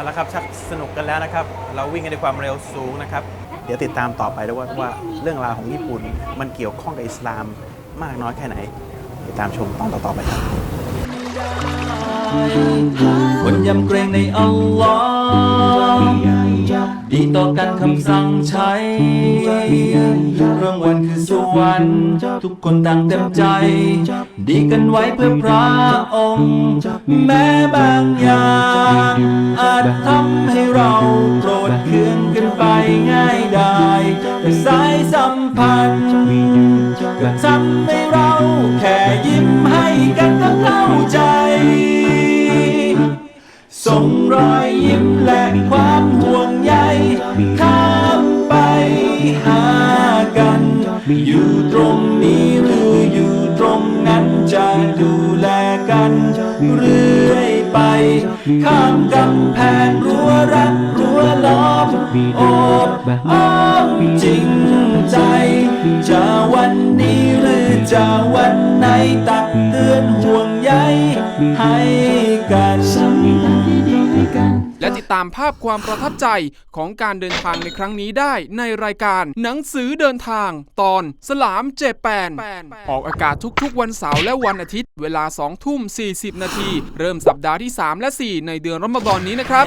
เอาละครับชักสนุกกันแล้วนะครับ เราวิ่งกันด้วยความเร็วสูงนะครับ เดี๋ยวติดตามต่อไปด้วยว่าว่าเรื่องราวของญี่ปุ่นมันเกี่ยวข้องกับอิสลามมากน้อยแค่ไหน ติดตามชมตอนต่อๆไปครับคนยำเกรงในอัลลอฮ์ดีต่อกันคำสั่งใช้เรื่องวันคือสวรรค์ทุกคนต่างเต็มใจ ดีกันไว้เพื่อพระองค์ แม้บางอย่าง ทำให้เราโกรธเคืองกันไปง่ายได้แต่สายสัมพันธ์ก็ทำให้เราแค่ยิ้มให้กันก็เข้าใจ ส่งรอยยิ้มและความห่วงใยข้ามไปหากัน อยู่ตรงนี้หรืออยู่ตรงนั้นจะดูแลกันเรื่อ ข้ามกำแพงรั้วรักรั้วล้อมโอบอ้อมจริงใจ จะวันนี้หรือจะวันไหนตักเตือนห่วงใยให้ และติดตามภาพความประทับใจของการเดินทางในครั้งนี้ได้ในรายการหนังสือเดินทาง ตอนสลามเจแปนออกอากาศทุกๆ วันเสาร์และวันอาทิตย์ เวลา2ทุ่ม 40 นาที เริ่มสัปดาห์ที่ 3 และ 4 ในเดือนรอมฎอนนี้นะครับ